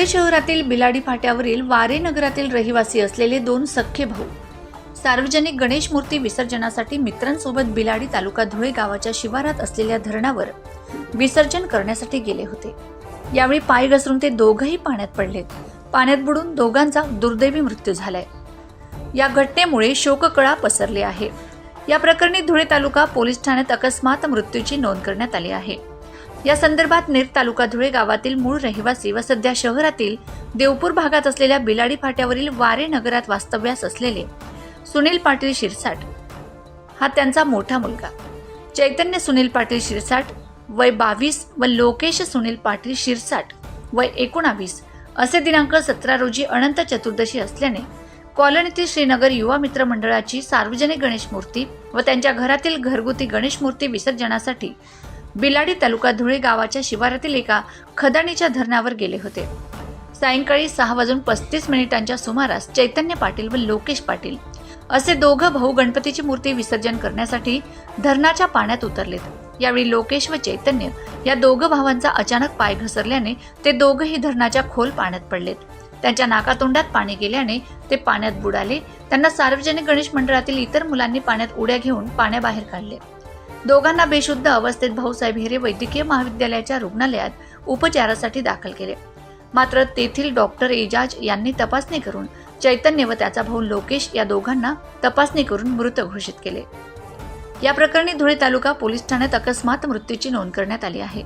धुळे शहरातील बिलाडी फाट्यावरील वारे नगरातील रहिवासी असलेले दोन सख्खे भाऊ. सार्वजनिक गणेश मूर्ती विसर्जनासाठी मित्रांसोबत बिलाडी तालुका धुळे गावाच्या शिवारात असलेल्या धरणावर विसर्जन करण्यासाठी गेले होते. यावेळी पाय घसरून ते दोघंही पाण्यात पडलेत. पाण्यात बुडून दोघांचा दुर्दैवी मृत्यू झालाय. या घटनेमुळे शोककळा पसरली आहे. या प्रकरणी धुळे तालुका पोलीस ठाण्यात अकस्मात मृत्यूची नोंद करण्यात आली आहे. या संदर्भात नेर तालुका धुळे गावातील मूळ रहिवासी व सध्या शहरातील देवपूर भागात असलेल्या बिलाडी फाट्यावरील वारे नगरात वास्तव्यास असलेले सुनील पाटील शिरसाट हा त्यांचा मोठा मुलगा. चैतन्य सुनील पाटील शिरसाट वय बावीस व लोकेश सुनील पाटील शिरसाट वय एकोणावीस असे दिनांक सतरा रोजी अनंत चतुर्दशी असल्याने कॉलनीतील श्रीनगर युवा मित्र मंडळाची सार्वजनिक गणेश मूर्ती व त्यांच्या घरातील घरगुती गणेश मूर्ती विसर्जनासाठी बिलाडी तालुका धुळे गावाच्या शिवारातील एका खदाणीच्या धरणावर गेले होते. सायंकाळी सहा वाजून पस्तीस मिनिटांच्या सुमारास चैतन्य पाटील व लोकेश पाटील असे दोघं भाऊ गणपतीची मूर्ती विसर्जन करण्यासाठी धरणाच्या पाण्यात उतरलेत. यावेळी लोकेश व चैतन्य या दोघं भावांचा अचानक पाय घसरल्याने ते दोघंही धरणाच्या खोल पाण्यात पडलेत. त्यांच्या नाकातोंडात पाणी गेल्याने ते पाण्यात बुडाले. त्यांना सार्वजनिक गणेश मंडळातील इतर मुलांनी पाण्यात उड्या घेऊन पाण्याबाहेर काढले. दोघांना बेशुद्ध अवस्थेत भाऊसाहेब हिरे वैद्यकीय महाविद्यालयाच्या रुग्णालयात उपचारासाठी दाखल केले. मात्र तेथील डॉक्टर एजाज यांनी तपासणी करून चैतन्य व त्याचा भाऊ लोकेश या दोघांना तपासणी करून मृत घोषित केले. या प्रकरणी धुळे तालुका पोलीस ठाण्यात अकस्मात मृत्यूची नोंद करण्यात आली आहे.